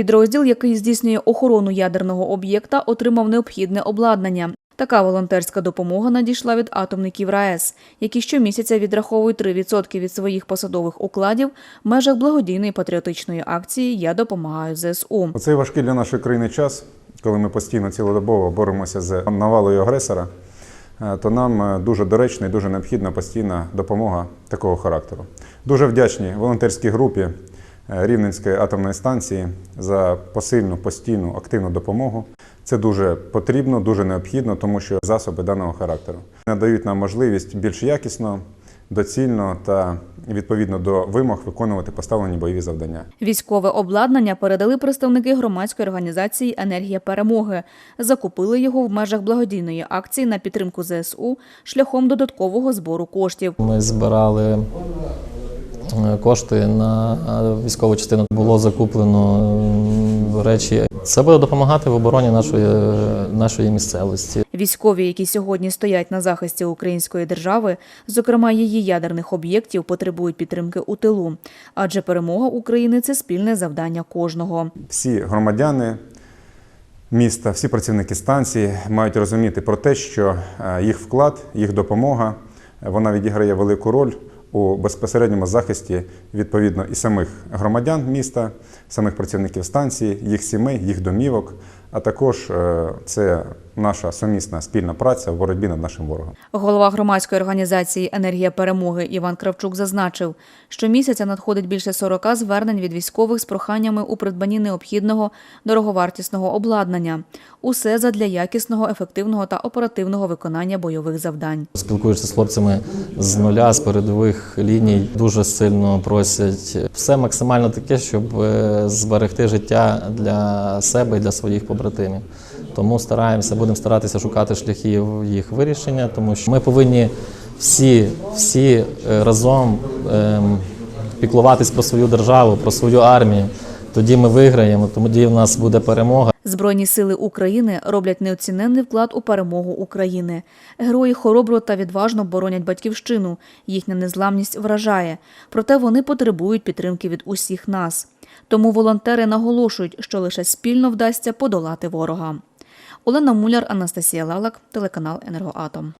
Підрозділ, який здійснює охорону ядерного об'єкта, отримав необхідне обладнання. Така волонтерська допомога надійшла від атомників РаЕС, які щомісяця відраховують 3% від своїх посадових укладів в межах благодійної патріотичної акції Я допомагаю ЗСУ. Цей важкий для нашої країни час, коли ми постійно цілодобово боремося з навалою агресора, е, то нам е, дуже доречна і дуже необхідна постійна допомога такого характеру. Дуже вдячні волонтерській групі Рівненської атомної станції за посильну, постійну, активну допомогу. Це дуже потрібно, дуже необхідно, тому що засоби даного характеру надають нам можливість більш якісно, доцільно та відповідно до вимог виконувати поставлені бойові завдання. Військове обладнання передали представники громадської організації Енергія перемоги. Закупили його в межах благодійної акції на підтримку ЗСУ шляхом додаткового збору коштів. Ми збирали е, кошти на е, військову частину. Було закуплено речі. Це буде допомагати в обороні нашої, нашої місцевості. Військові, які сьогодні стоять на захисті української держави, зокрема її ядерних об'єктів, потребують підтримки у тилу, адже перемога України це спільне завдання кожного. всі громадяни міста, всі працівники станції мають розуміти про те, що е, їх вклад, їх допомога е, вона відіграє велику роль у безпосередньому захисті відповідно і самих громадян міста, самих працівників станції, їх сімей, їх домівок. А також е, це наша сумісна спільна праця в боротьбі над нашим ворогом. Голова громадської організації Енергія перемоги Іван Кравчук зазначив, що місяця надходить більше 40 звернень від військових з проханнями у придбанні необхідного дороговартісного обладнання. Усе задля якісного, ефективного та оперативного виконання бойових завдань. Спілкуєшся з хлопцями з нуля, з передових ліній. Дуже сильно просять все максимально таке, щоб е, зберегти життя для себе і для своїх побратимів. Тому стараємося, будемо старатися шукати шляхів їх вирішення, тому що ми повинні всі, всі е, разом ем, піклуватись про свою державу, про свою армію. Тоді ми виграємо, тоді в нас буде перемога. Збройні сили України роблять неоціненний вклад у перемогу України. Герої хоробро та відважно боронять батьківщину. Їхня незламність вражає. Проте вони потребують підтримки від усіх нас. Тому волонтери наголошують, що лише спільно вдасться подолати ворога. Олена Муляр, Анастасія Лалак, телеканал Енергоатом.